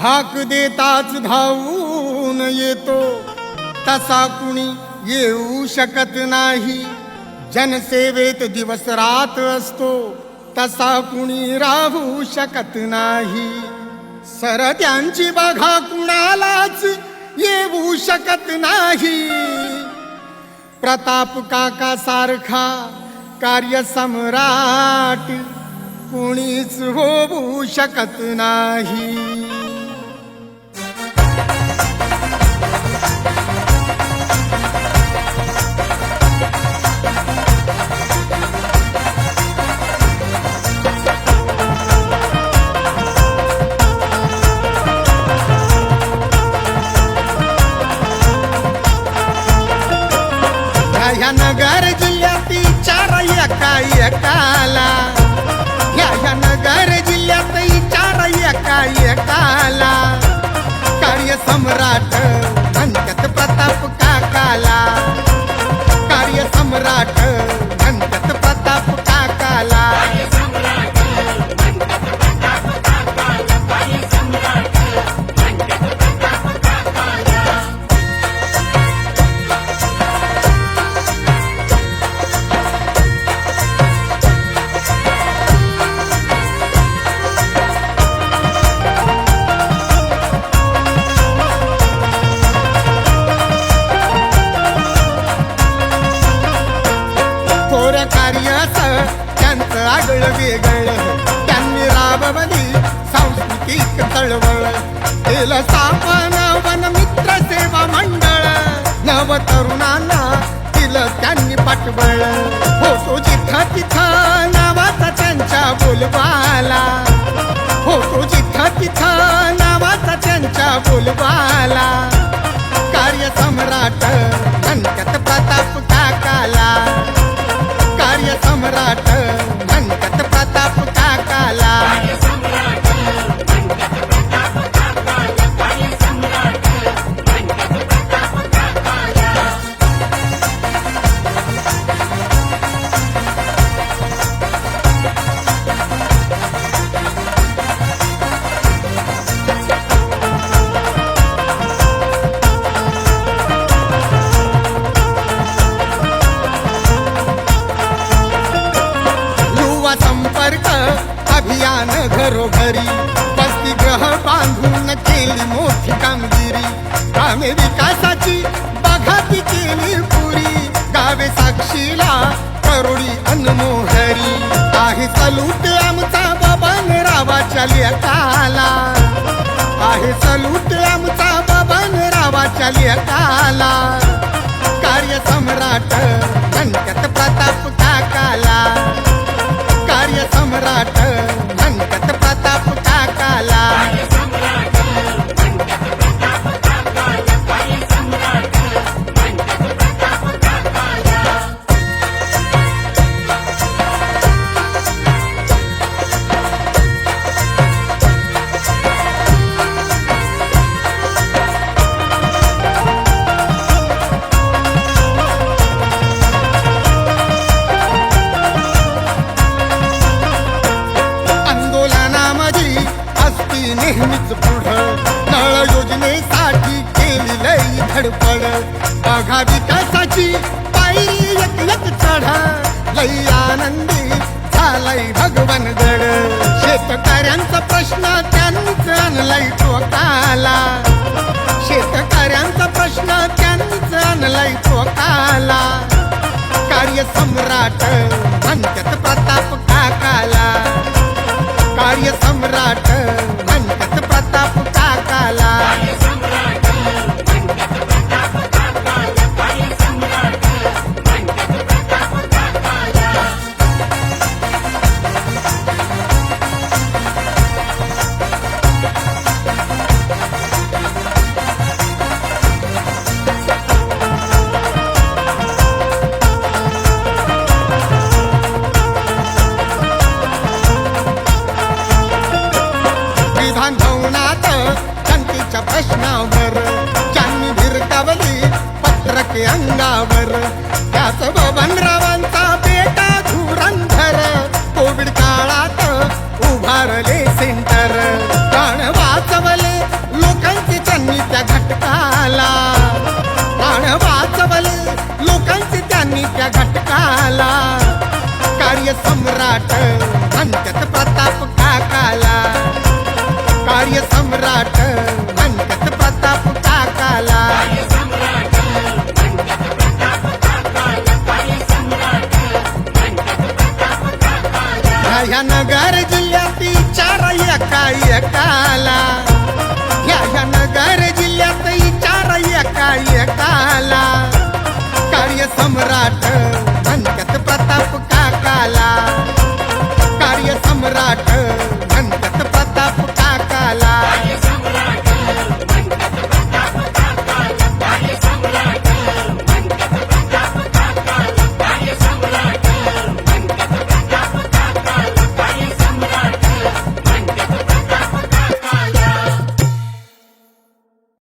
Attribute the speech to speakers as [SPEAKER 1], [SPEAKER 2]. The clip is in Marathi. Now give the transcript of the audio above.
[SPEAKER 1] हाक देताच धावून येतो. तसा कुणी येऊ शकत नाही. जनसेवेत दिवस रात असतो. तसा कुणी राहू शकत नाही. सर त्यांची बघा कुणालाच येऊ शकत नाही. प्रताप काका सारखा कार्य सम्राट कुणीच होऊ शकत नाही. एकाला. या या नगर जिल्ह्यात इचार एका एकाला. कार्य सम्राट म्हणतात प्रताप काकाला. कार्य सम्राट आगळ वेगळं. त्यांनी राबवली सांस्कृतिक चळवळ केलं. स्थापना वन मित्र सेवा मंडळ. नव तरुणांना दिलं त्यांनी पाठबळ होतो जिथं तिथं नावाचा त्यांच्या बोलबाला. होतो जिथं तिथं नावाचा त्यांच्या बोलबाला. कार्य सम्राट म्हणतात प्रताप संपर्क अभियान घरोघरी वसतिगृह बांधून केली मोठी कामगिरी. ग्रामे विकासाची बघाती केली पुरी. गावे साक्षीला करोडी अनमोहरी. आहे सलूट आमचा बबन रावाच्या लेकाला. आहे सलूट आमचा बबन रावाच्या लेकाला. कार्य सम्राट म्हणतात प्रताप काकाला. सम्राट धडपड बघा विकासाची पायरी एक एक चढ. लई आनंदी झालाय भगवान जड शेतकऱ्यांचा प्रश्न त्यांनीच आणलाय टोकाला. शेतकऱ्यांचा प्रश्न त्यांनीच आणलाय टोकाला. कार्य सम्राट म्हणतात प्रताप काकाला. कार्य सम्राट प्रश्नावर ज्यांनी भिरकावली पत्रके अंगावर त्याच बबनरावांचा ನನಗಾರ